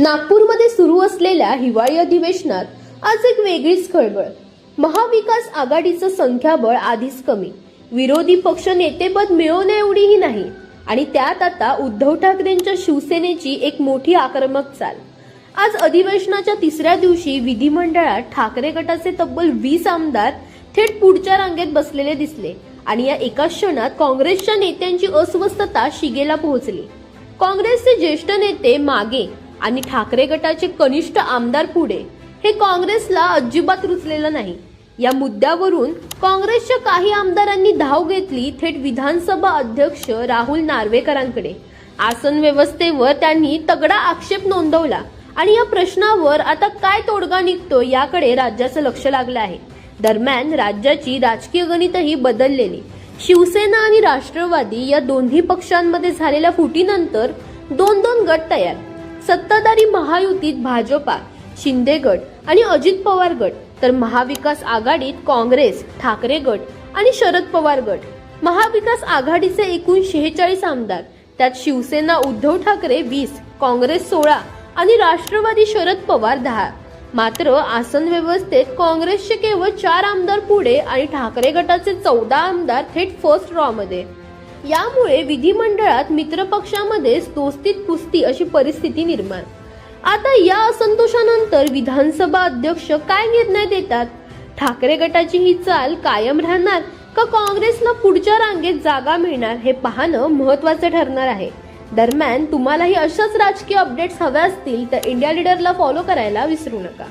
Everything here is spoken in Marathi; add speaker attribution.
Speaker 1: नागपूरमध्ये सुरू असलेल्या हिवाळी अधिवेशनात आज एक वेगळीच खळबळ. महाविकास आघाडीचं संख्याबळ आधीच कमी. विरोधी पक्ष नेतेपद मिळवण्या एवढीही नाही. आणि त्यात आता उद्धव ठाकरेंच्या शिवसेनेची एक मोठी आक्रमक चाल. आज अधिवेशनाच्या तिसऱ्या दिवशी विधिमंडळात ठाकरे गटाचे तब्बल वीस आमदार थेट पुढच्या रांगेत बसलेले दिसले आणि या एका क्षणात काँग्रेसच्या नेत्यांची अस्वस्थता शिगेला पोहोचली. काँग्रेसचे ज्येष्ठ नेते मागे आणि ठाकरे गटाचे कनिष्ठ आमदार पुढे हे काँग्रेसला अजिबात रुचलेलं नाही. या मुद्द्यावरून काँग्रेसच्या काही आमदारांनी धाव घेतली थेट विधानसभा अध्यक्ष राहुल नार्वेकरांकडे. आसन व्यवस्थेवर त्यांनी तगडा आक्षेप नोंदवला आणि या प्रश्नावर आता काय तोडगा निघतो याकडे राज्याचं लक्ष लागलं आहे. दरम्यान राज्याची राजकीय गणितही बदललेली. शिवसेना आणि राष्ट्रवादी या दोन्ही पक्षांमध्ये झालेल्या फुटीनंतर दोन दोन गट तयार. सत्ताधारी महायुतीत भाजपा शिंदे गट आणि अजित पवार गट तर महाविकास आघाडीत काँग्रेस ठाकरे गट आणि शरद पवार गट. महाविकास आघाडीचे एकूण शेहेचाळीस आमदार त्यात शिवसेना उद्धव ठाकरे वीस काँग्रेस सोळा आणि राष्ट्रवादी शरद पवार दहा. मात्र आसन व्यवस्थेत काँग्रेसचे केवळ चार आमदार पुढे आणि ठाकरे गटाचे चौदा आमदार थेट फर्स्ट रॉ मध्ये. यामुळे विधिमंडळात मित्रपक्षामध्ये दोस्तीत कुस्ती अशी परिस्थिती निर्माण. आता या असंतोषानंतर विधानसभा अध्यक्ष काय निर्णय देतात? ठाकरे गटाची ही चाल कायम राहणार का काँग्रेसला पुढच्या रांगेत जागा मिळणार हे पाहणं महत्वाचं ठरणार आहे. दरम्यान तुम्हालाही अशाच राजकीय अपडेट्स हव्या असतील तर इंडिया लीडरला फॉलो करायला विसरू नका.